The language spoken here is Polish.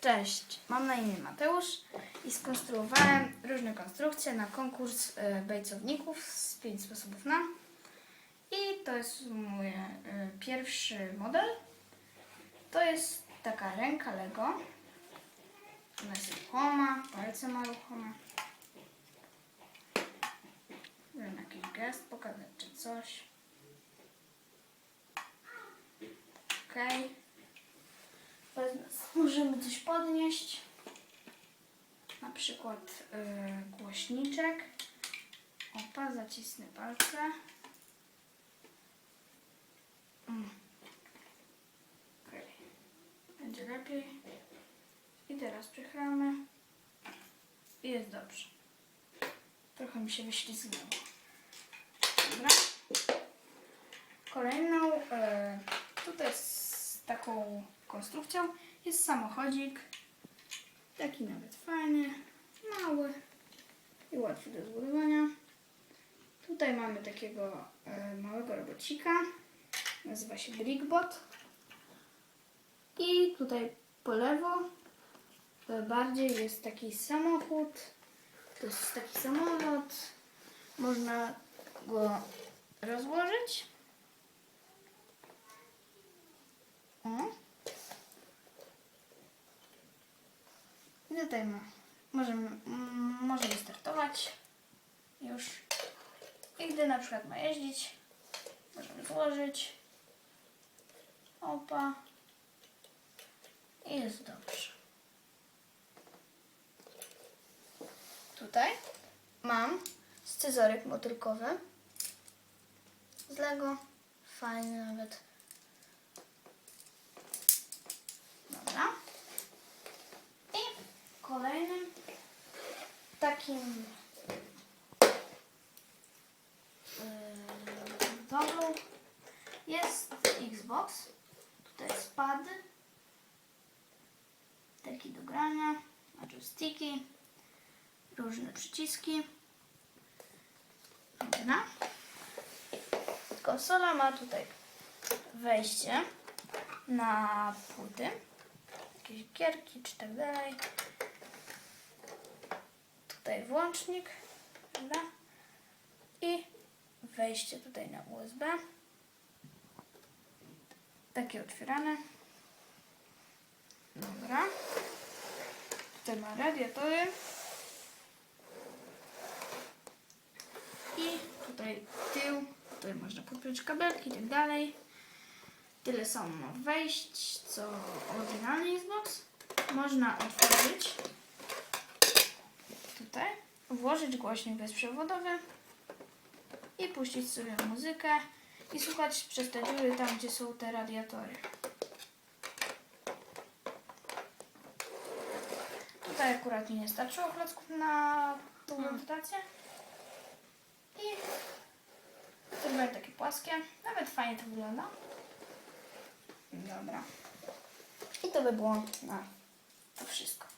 Cześć, mam na imię Mateusz i skonstruowałem różne konstrukcje na konkurs e, bejcowników z 5 sposobów na. I to jest mój e, pierwszy model. To jest taka ręka Lego. Ona jest ruchoma, palce ma ruchome. Wiem, jakiś gest pokazać czy coś. Okej. Możemy coś podnieść. Na przykład yy, głośniczek. Opa, zacisnę palce. Mm. Okej. Będzie lepiej. I teraz przychylamy. I jest dobrze. Trochę mi się wyślizgnęło. Dobra. Kolejną e, tutaj z taką konstrukcją jest samochodzik. Taki nawet fajny, mały i łatwy do zbudowania. Tutaj mamy takiego e, małego robocika. Nazywa się Brickbot. I tutaj po lewo e, bardziej jest taki samochód. To jest taki samolot. Można go rozłożyć. Tutaj. Możemy, możemy startować już. I gdy na przykład ma jeździć, możemy złożyć. Opa. I jest dobrze. Tutaj mam scyzoryk motylkowy z Lego. Fajny nawet. Dobra. I kolejnym takim domu jest Xbox. Tutaj jest pad. Taki do grania, znaczy sticki, różne przyciski. Dobra. Konsola ma tutaj wejście na płyty, jakieś gierki czy tak dalej. Tutaj włącznik, dobra? I wejście tutaj na USB. Takie otwierane. Dobra. Tutaj ma radiatory. I tutaj tył, tutaj można podpiąć kabelki i tak dalej. Tyle samo wejść, co oryginalny Xbox. Można otworzyć tutaj, włożyć głośnik bezprzewodowy i puścić sobie muzykę i słuchać przez te dziury tam, gdzie są te radiatory. Tutaj akurat mi nie starczyło klocków na tą adaptację. I to będzie takie płaskie. Nawet fajnie to wygląda. Dobra. I to by było na to wszystko.